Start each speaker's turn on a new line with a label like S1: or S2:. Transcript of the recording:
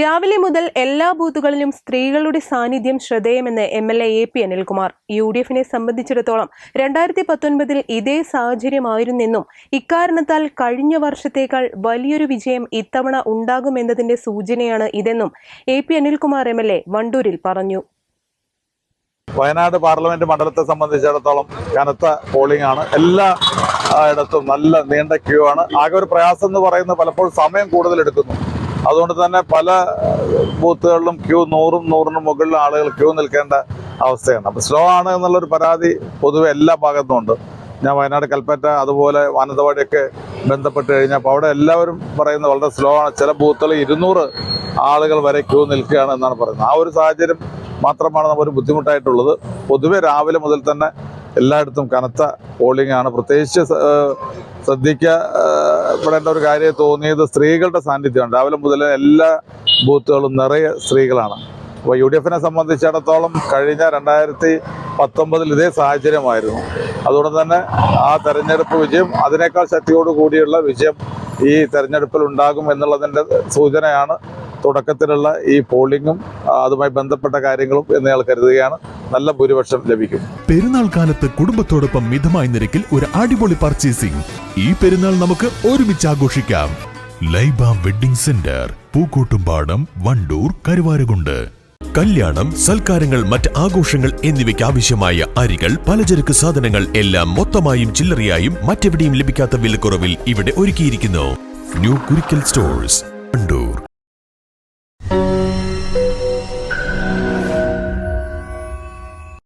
S1: രാവിലെ മുതൽ എല്ലാ ബൂത്തുകളിലും സ്ത്രീകളുടെ സാന്നിധ്യം ശ്രദ്ധേയമെന്ന് M L A A P Anilkumar. U D എഫിനെ സംബന്ധിച്ചിടത്തോളം രണ്ടായിരത്തി പത്തൊൻപതിൽ ഇതേ സാഹചര്യമായിരുന്നെന്നും ഇക്കാരണത്താൽ കഴിഞ്ഞ വർഷത്തേക്കാൾ വലിയൊരു വിജയം ഇത്തവണ ഉണ്ടാകുമെന്നതിന്റെ സൂചനയാണ് ഇതെന്നും A P Anilkumar M L A വണ്ടൂരിൽ പറഞ്ഞു.
S2: വയനാട് പാർലമെന്റ് മണ്ഡലത്തെ സംബന്ധിച്ചിടത്തോളം കനത്ത പോളിംഗ് ആണ്. എല്ലാ ഇടത്തും നല്ല നീണ്ട ക്യൂ ആണ്. ആകെ ഒരു പ്രയാസം എന്ന് പറയുന്നത് പലപ്പോഴും സമയം കൂടുതൽ എടുക്കുന്നു. അതുകൊണ്ട് തന്നെ പല ബൂത്തുകളിലും ക്യൂ നൂറും നൂറിനും മുകളിൽ ആളുകൾ ക്യൂ നിൽക്കേണ്ട അവസ്ഥയാണ്. അപ്പോൾ സ്ലോ ആണ് എന്നുള്ളൊരു പരാതി പൊതുവെ എല്ലാ ഭാഗത്തും ഉണ്ട്. ഞാൻ വയനാട് കൽപ്പറ്റ അതുപോലെ മാനന്തവാടിയൊക്കെ ബന്ധപ്പെട്ട് കഴിഞ്ഞപ്പോൾ അവിടെ എല്ലാവരും പറയുന്നത് വളരെ സ്ലോ ആണ്. ചില ബൂത്തുകളിൽ ഇരുന്നൂറ് ആളുകൾ വരെ ക്യൂ നിൽക്കുകയാണ് എന്നാണ് പറയുന്നത്. ആ ഒരു സാഹചര്യം മാത്രമാണ് നമുക്ക് ബുദ്ധിമുട്ടായിട്ടുള്ളത്. പൊതുവെ രാവിലെ മുതൽ തന്നെ എല്ലായിടത്തും കനത്ത പോളിംഗ് ആണ്. പ്രത്യേകിച്ച് സ- ശ്രദ്ധിക്കപ്പെടേണ്ട ഒരു കാര്യം തോന്നിയത് സ്ത്രീകളുടെ സാന്നിധ്യമാണ് രാവിലെ മുതൽ എല്ലാ ബൂത്തുകളും നിറയെ സ്ത്രീകളാണ്. അപ്പോൾ യു ഡി എഫിനെ സംബന്ധിച്ചിടത്തോളം കഴിഞ്ഞ രണ്ടായിരത്തി പത്തൊമ്പതിൽ ഇതേ സാഹചര്യമായിരുന്നു. അതുകൊണ്ട് തന്നെ ആ തെരഞ്ഞെടുപ്പ് വിജയം അതിനേക്കാൾ ശക്തിയോട് കൂടിയുള്ള വിജയം ഈ തെരഞ്ഞെടുപ്പിൽ ഉണ്ടാകും എന്നുള്ളതിന്റെ സൂചനയാണ് തുടക്കത്തിലുള്ള ഈ പോളിംഗും അതുമായി ബന്ധപ്പെട്ട കാര്യങ്ങളും എന്നയാൾ കരുതുകയാണ്. നല്ല ഭൂരിപക്ഷം ലഭിക്കും.
S3: പെരുന്നാൾ കാലത്ത് കുടുംബത്തോടൊപ്പം മിതമായ നിരക്കിൽ ഒരു അടിപൊളി പർച്ചേസിംഗ് ഈ പെരുന്നാൾ നമുക്ക് ഒരുമിച്ച് ആഘോഷിക്കാം. Laiba wedding centre Pookkottumpadam Wandoor Karuvarakundu. കല്യാണം സൽക്കാരങ്ങൾ മറ്റ് ആഘോഷങ്ങൾ എന്നിവയ്ക്ക് ആവശ്യമായ അരികൾ പലചരക്ക് സാധനങ്ങൾ എല്ലാം മൊത്തമായും ചില്ലറയായും മറ്റെവിടെയും ലഭിക്കാത്ത വിലക്കുറവിൽ ഇവിടെ ഒരുക്കിയിരിക്കുന്നു. New Kurikkal stores Wandoor.